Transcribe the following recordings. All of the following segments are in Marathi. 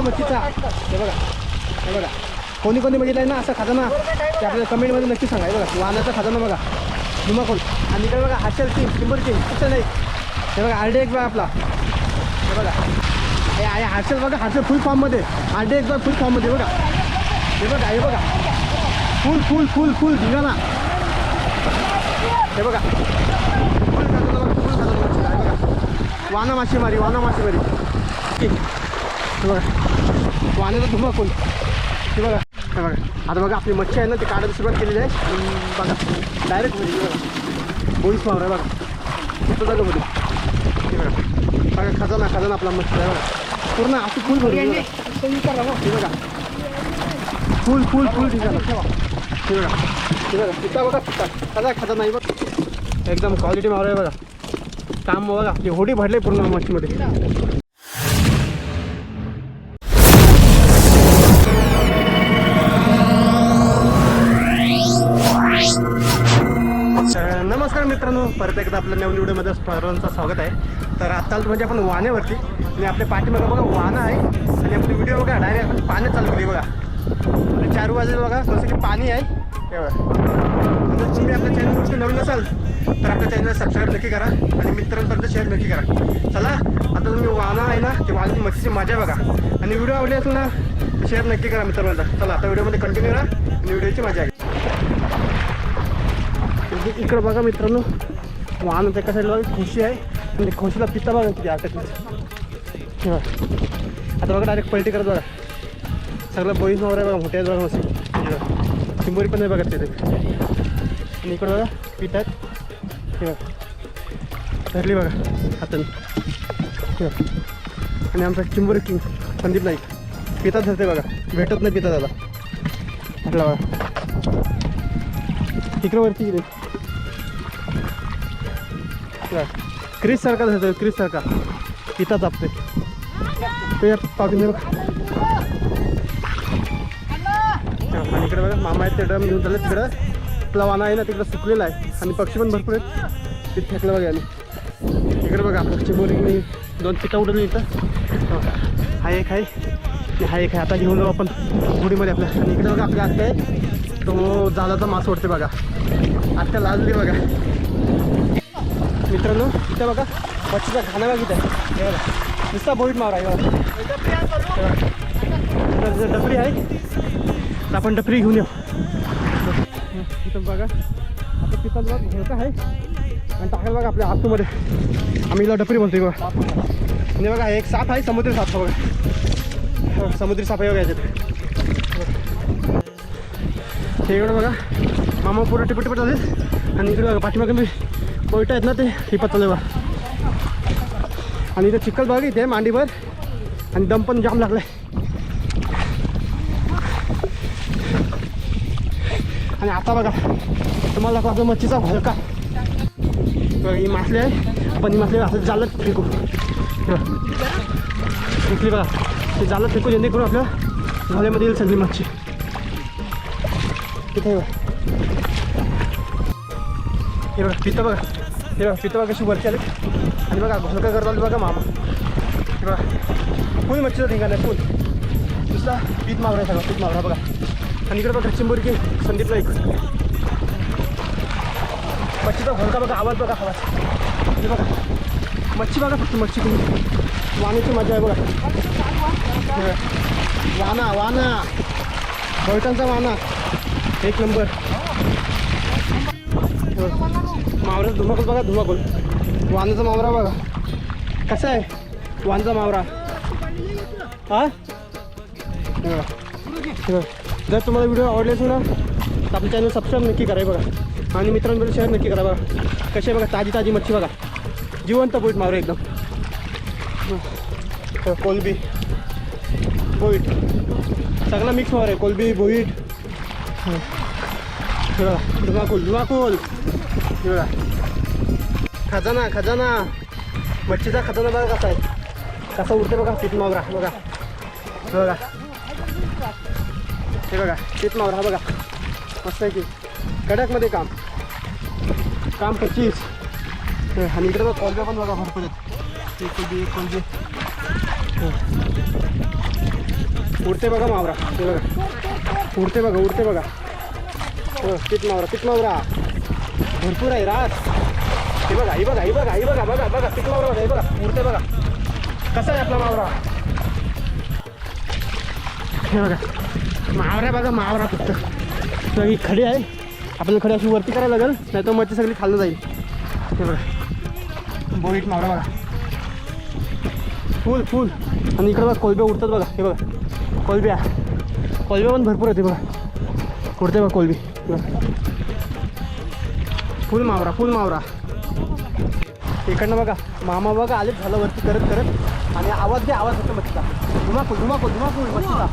मच्छीचा. हे बघा हे बघा. कोणी कोणी बघितलं ना असं खजाना? ते आपल्याला कमेंटमध्ये नक्की सांगा. हे बघा वाहनाचा खजाना बघा. धुमाकूल आणि इकडे बघा हाशल टीम सिंबर टीम असं नाही हे बघा आरडे एक बघा आपला. हे बघा. हे आहे हाशल बघा हाशल फुल फॉर्ममध्ये आरडे एक बघा फुल फॉर्ममध्ये बघा. हे बघा हे बघा. फुल फुल फुल फुल धिंगाणा. हे बघा. फुल खजाना बघा फुल खजाना हे बघा. वाना मासेमारी वाना मासेमारी ठीक बघा. वाण्याचा धुमाकूल हे बघा. हे बघा. आता बघा आपली मच्छी आहे ना ती काढायला सुरुवात केलेली आहे. बघा. डायरेक्ट म्हणजे बघा. बोईस मावर आहे बघा. कुठं जागा मध्ये हे बघा. बघा खजाना खजाना आपला मच्छी आहे बघा. पूर्ण अशी फुल भरली बघा. बघा. फुल फुल फुल ठिकाण. हे बघा. हे बघा. पिता बघा पिता. खजा खजा नाही बघ. एकदम क्वालिटी मावर आहे बघा. काम बघा. आपली होडी भरले पूर्ण मच्छीमध्ये. परत एकदा आपल्या नवीन व्हिडिओमध्ये सर्वांचं स्वागत आहे. तर आत्ता म्हणजे आपण वाण्यावरती आणि आपल्या पाठीमागं बघा वाहनं आहे आणि आपली व्हिडिओ बघा डायरेक्ट आपण पाण्यात चालू केली बघा. आणि चार वाजेला बघा जसं की पाणी आहे. तेव्हा जर तुम्ही आपल्या चॅनलवरती नवीन असाल तर आपल्या चॅनलला सबस्क्राईब नक्की करा आणि मित्रांपर्यंत शेअर नक्की करा. चला आता तुम्ही वाहनं आहे ना ते वाहनाची मच्छीची मजा बघा. आणि व्हिडिओ आवडली असेल ना शेअर नक्की करा मित्रांना चला आता व्हिडिओमध्ये कंटिन्यू करा आणि व्हिडिओची मजा आहे इकडं बघा मित्रांनो वाहन एका साईडला खुशी आहे म्हणजे खुशीला पिता बघा किती अटकली हे आता बघा डायरेक्ट पलटी करत बघा सगळं बोईस नवर आहे बघा मोठ्या बघा मस्त चिंबोरी पण नाही बघा तिथे आणि इकडं बघा पित आहेत हे धरली बघा हाताने आणि आमचा चिंबोरी किंग संदीप नाईक पितात धरते बघा भेटत नाही पिता दादा म्हटलं बघा इकडं वरती गेले क्रिस सारखा दिसतो क्रिस सारखा. इथं जापते ते पाठून बघ. आणि इकडे बघा मामा आहेत ते ड्रम घेऊन चालले तिकडं. आपला वाना आहे ना तिकडं सुकलेला आहे. आणि पक्षी पण भरपूर आहेत. तिथे फेकलं बघा आणि इकडे बघा पक्षी बोरिंग मी दोन पिता उडवली इथं. हो. हा. एक आहे हा एक आहे आता घेऊन जाऊ आपण गुडीमध्ये आपल्या. आणि इकडे बघा आपल्या आत्या आहे तो जालाचा मास ओढते बघा. आत्या लाजली बघा. मित्रांनो इथं बघा मच्छीचा खाना बघा आहे हे बघा नुसता बोईट मारा आहे हे बघा. इथं डबरी आहे. तर आपण डफरी घेऊन येऊ. इथं बघा आता तिथं बघ घोळका आहे? आणि टाकायला बघा आपल्या आतूमध्ये आम्ही इला डफरी बोलतोय बघा. आणि बघा एक साप आहे समुद्री साप बघा. समुद्री साप आहे बघा याच्यात. हे इकडं बघा मामा पुरं टिपट टिपट झाले आणि इकडे बघा पाठीमागे मी कोयटा आहेत ना ते टिपत चालले आणि इथं चिखल बाग इथे मांडीवर. आणि दम पण जाम लागलाय. आणि आता बघा तुम्हाला दाखवतो मच्छीचा भलका का ही मासले आहे. पण ही असं जालत फेकू बघा. फेकली बघा ते जालत फेकू जेणेकरून आपल्या झाल्यामध्ये येईल सगळी मच्छी. तिथे हे बघा तिथं बघा. पितं बघा हे बघा पितं बघा कशी वरती आले. आणि बघा घोलका करत आली बघा मामा. हे बघा फुल मच्छीचं ठिकाण आहे फुल. दुसरा पीत मावरा आहे सगळा पीत मावरा बघा. आणि इकडे बघा चिंबोरी की संदीप नाईक मच्छीचा घोलका बघा आवाज बघा आवाज. हे बघा मच्छी बघा फक्त मच्छी तुम्ही. वाण्याची मजा आहे बघा. वाना वाना. बैठांचा वाना. एक नंबर. मावऱ्याचा धुमाकूल बघा धुमाकूल वांद्याचा मावरा बघा. कसा आहे? वांद्याचा मावरा. हा? जर तुम्हाला व्हिडिओ आवडले असेल ना तर आपलं चॅनल सबस्क्राईब नक्की करा बघा. आणि मित्रांबरोबर शेअर नक्की करा बघा. कसे बघा? ताजी ताजी मच्छी बघा. जिवंत पोईट मावरा एकदम. कोलबी. पोईट सगळा मिक्स मावरा आहे. कोलबी बोईट धुमाकूल धुमाकूल हे खजाना खजाना. मच्छीचा खजाना बघा कसा आहे. कसा उडते बघा पीठ मावरा बघा. बघा. हे बघा तीत मावरा बघा. मस्त आहे की. कडकमध्ये काम. काम पच्चीस आणि इकडे बघा कॉलब्या पण बघा भरपूर आहेत. एक एक उडते बघा मावरा. ते बघा. उडते बघा उडते बघा. हो तीत मावरा कित मावरा. भरपूर आहे रास हे बघा ही बघा ही बघा ही बघा बघा बघा कित मावरा बघा हे बघा उडते बघा. कसा आहे आपला मावरा? हे बघा मावरा बघा मावरा फक्त. ही खडी आहे. आपल्याला खडी अशी वरती करायला लागेल नाही तर मच्छी सगळी खाल्लं जाईल. हे बघा बोईट मावरा बघा. फुल फुल. आणि इकडे बघा कोलब्या उडतात बघा हे बघा. कोलब्या. कोलब्या पण भरपूर होते बघा. उडते बघा कोलबी. बघा. फुल मावरा फुल मावरा. इकडनं बघा मामा बघा आले झालं वरती करत करत. आणि आवाज घ्या आवाज होतो मच्छीचा. धुमाकूल धुमाकूल धुमाकूल मच्छीचा.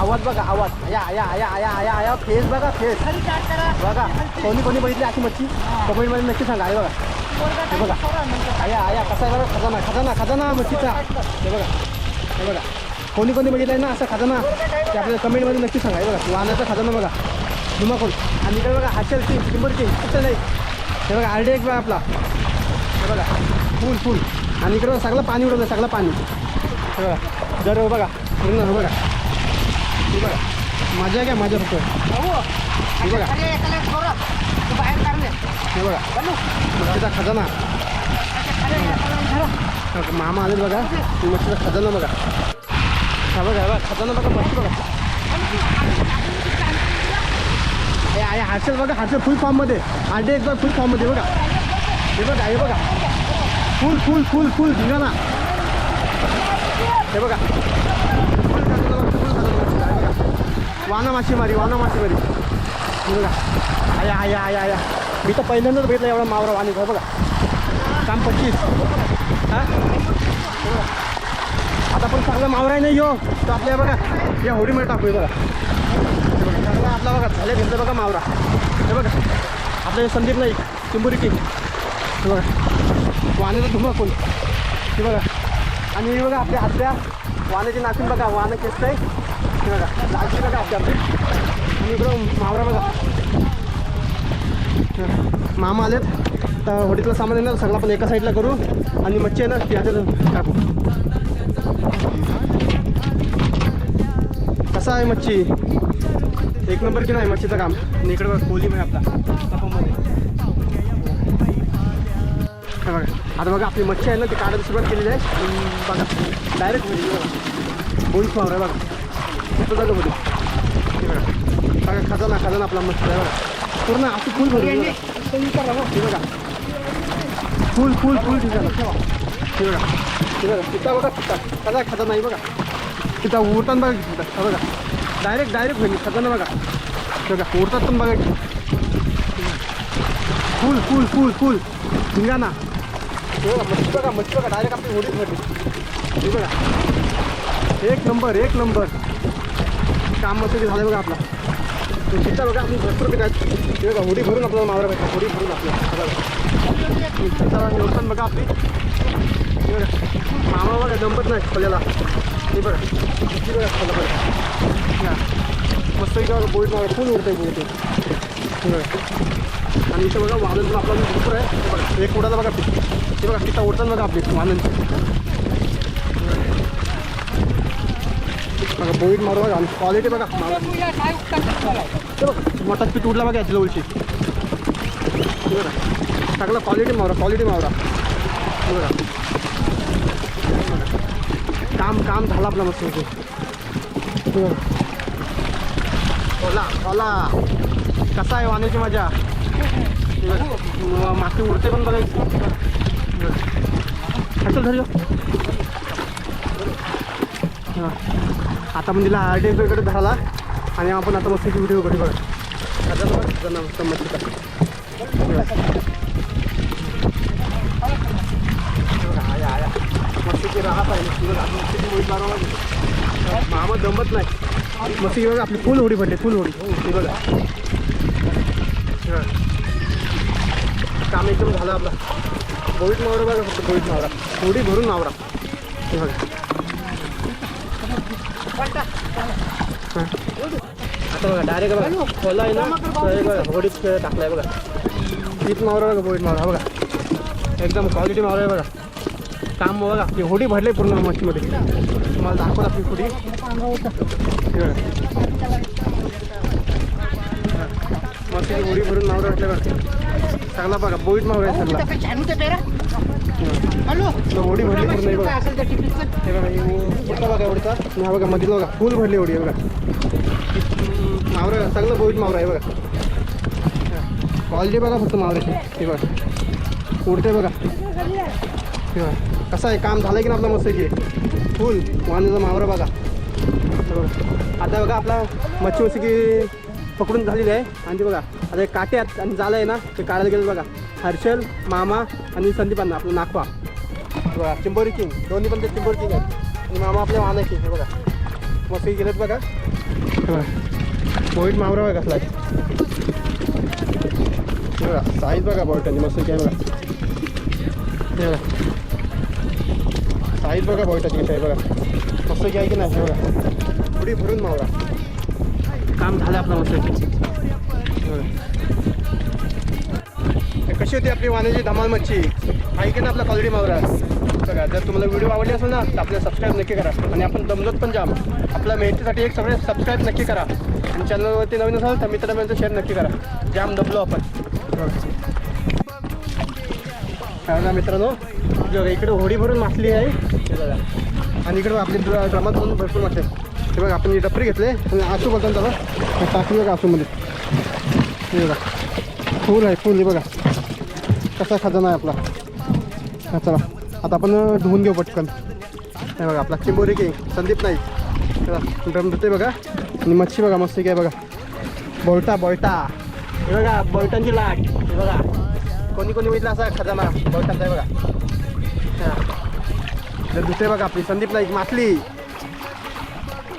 आवाज बघा आवाज. या आया आया आया आया आया फेस बघा फेस. बघा कोणी कोणी बघितली अशी मच्छी? कमेंटमध्ये नक्की सांगा आहे बघा. हे बघा. आया आया कसा आहे बघा खजाना खजाना खजाना मच्छीचा. हे बघा. हे बघा. कोणी कोणी बघितलं आहे ना असा खजाना? ते आपल्याला कमेंटमध्ये नक्की सांगा हे बघा. वाहनाचा खजाना बघा. धुमाकूळ. आणि इकडे बघा हाशल किंग टिंबर किंग कुठं नाही. हे बघा आरडी एक बघा आपला. हे बघा फुल फुल. आणि इकडे बघा सगळं पाणी उडवलं सगळं पाणी. हे बघा जर बघा पूर्ण हे बघा. हे बघा मजा घ्या मजा फक्त. हे बघा. हे बघा. मच्छीचा खजाना. मामा आले बघा. मच्छीचा खजाना बघा. हा बघा बघा खजाना बघा मच्छी बघा. आहे आहे हर्षल बघा हर्षल फुल फॉर्ममध्ये आडे एकदा फुल फॉर्ममध्ये बघा. हे बघा हे बघा. फुल फुल फुल फुल धिंगाणा ना. बघा फुल हे बघा. वाना मासेमारी वाना मासेमारी हे बघा. आया आया आया आया. मी तर पहिल्यांदाच बघितलं एवढा मावरा वाणी बघा. काम पच्चीस. हां? आता पण चांगला मावरा नाही यो. तर आपल्या बघा या होडीमध्ये टाकू बघा. बघा चांगला आपला बघा झाल्या भिंत बघा मावरा. हे बघा आपल्या संदीप नाही चिंबुरी की हे बघा वाण्याचा धुमा कोण? हे बघा आणि हे बघा आपल्या आतल्या वाण्याची नाचून बघा वाणं केसत आहे. हे बघा लालची बघा आपल्या आणि इकडं मावरा बघा. मामा आलेत. तर होडीतलं सामान येणार सगळं आपण एका साईडला करू. आणि मच्छी येणार ना ती ह्याच्यात टाकू. कसा आहे मच्छी. एक नंबर की नाही मच्छीचं काम? इकडे बघ कोली आहे आपला बघा आता बघा आपली मच्छी आहे ना ती काढायला सुरुवात केलेली आहे. आणि बघा डायरेक्ट बोईस फ्लावर आहे बघा. कुठं झालं मध्ये बघा बघा खजाना खजाना आपला मच्छी आहे बघा. पूर्ण असं फुल भरून बघा. फुल फुल फुल ठिकाण हे बघा. हे बघा. तिथं बघा तिथं खजा खजा नाही बघा. तिथं उरताना बघा तिथं बघा. डायरेक्ट डायरेक्ट होईल. खजाना बघा हे बघा उरतात पण बघा फुल फुल फुल फुल ना. हे बघा मच्छी बघा मच्छी बघा. डायरेक्ट आपली होडीत भरली हे बघा. एक नंबर एक नंबर काम मस्त झालं बघा आपला. तो बघा आपली भरपूर काय हे बघा होडी भरून आपल्याला मावरा भेटला होडी भरून आपल्याला बघा आपली. मामा बघा जमत नाही आपल्याला. हे बघा किती बघा खोला बघा या. मस्त बघा बोईट मारा फुल उडतंय बोईट हे बघा आणि इथं बघा वाहन पण आपला भरपूर आहे हे बघा एक उडाला बघा पीक हे बघा तिथं उडतात बघा आपली वाहनांची बघा बोईट मारू बघा आणि क्वालिटी बघा हे बघा मोठा पीठ उडला बघा याची जवळची हे बघा क्वालिटी मावरा क्वालिटी मावरा हे बघा काम काम झालं आपलं मस्त ओला हो. ओला कसा आहे वाण्याची मजा? माती उडते पण बघायची चल धर आता पण तिला आर डी एफकडे धराला आणि आपण आता मस्त व्हिडिओ कडे बघा. मस्त बघा मस्त. मस्तीचे राहत आहे मस्तीची बघा, मच्छीची होडी मामा जमत नाही. मस्ती बघा आपली फुल होडी पडली फुल होडी हो बघा. हे. काम एकदम झालं आपलं. बोईट मावरा बघा फक्त बोईट मावरा होडी भरून मावरा हे बघा. हां. आता बघा डायरेक्ट बघा. खोला आहे ना होडीत टाकलाय बघा. तीच मावरा बघा बोईट मावरा बघा. एकदम क्वालिटी मावरा आहे बघा. काम बघा आपली होडी भरले पूर्ण मच्छीमध्ये तुम्हाला दाखवत आपली होडी. मस्त होडी भरून बघा चांगला बघा बोईट मावरा आहे सगळा. तो होडी भरली पूर्ण हे बघा. हे बघा हे कुठला बघा एवढचा आणि हा बघा मधील बघा फुल भरली एवढी हे बघा. मावरा चांगलं बोईट मावरा आहे बघा. क्वालिटी बघा फक्त मावऱ्याची हे बघा. उडते बघा. बघा. कसं आहे? काम झालं की ना आपलं मस्त फुल वांद्याचा मावरा बघा. आता बघा आपला मच्छी मस्त की पकडून झालेली आहे. आणि ते बघा आता एक काट्यात आणि झालं आहे ना ते काढायला गेलं बघा. हर्षल मामा आणि संदीपांना आपलं नागपा बघा चिंबोरी किंग दोन्ही पण ते चिंबोरी किंग आहेत. आणि मामा आपल्या वाना किंग बघा. मस्त गेलेत बघा. बघा मोहित मावरा बघा कसला आहे बघा साईज बघा बॉयटांनी मस्त काय बघा. बघा. साईज बघा बॉयटाची कशी आहे बघा मस्त काय की नाही बघा पुढे भरून मावरा. काम झालं आपलं मस्त कशी होती आपली वाण्याची धमाल मच्छी? आहे की ना आपला क्वालिटी मावरा. बघा जर तुम्हाला व्हिडिओ आवडली असेल ना तर आपल्याला सबस्क्राईब नक्की करा. आणि आपण दमदत पण जाम. आपल्या मेहनतीसाठी एक सगळे सबस्क्राईब नक्की करा. आणि चॅनलवरती नवीन असाल तर मित्रांपर्यंत शेअर नक्की करा. जाम दबलो आपण. काय मित्रांनो. बघा इकडे होडी भरून मासली आहे. हे बघा. आणि इकडे आपली ड्रमात भरून भरपूर मासे ते बघा आपण डपरी घेतले. आणि आसू बोलतात त्याला. टाकली बघा आसूमध्ये हे बघा. फुल आहे फुल. आहे बघा. कसा खजाना आहे आपला. हा चला. आता आपण धुवून घेऊ पटकन. हे बघा आपला चिंबोरी की संदीप नाही ड्रम धुते बघा. आणि मच्छी बघा मस्त काय बघा. बोलटा बोलटा हे बघा बोलटांची लाट. हे बघा. कोणी कोणी बघितला असा खजाना? बोलटांचा आहे बघा. तर दुसरे बघा आपली संदीप नाईक मासली.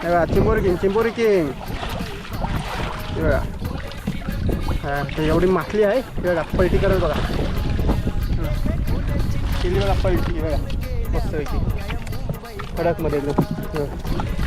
बघा चिंबोरी किंग चिंबोरी किंग. बघा. हा ते एवढी मासली आहे. हे बघा पलटी करत बघा. केली बघा पलटी बघा. मस्त पैकी कडकमध्ये एकदम.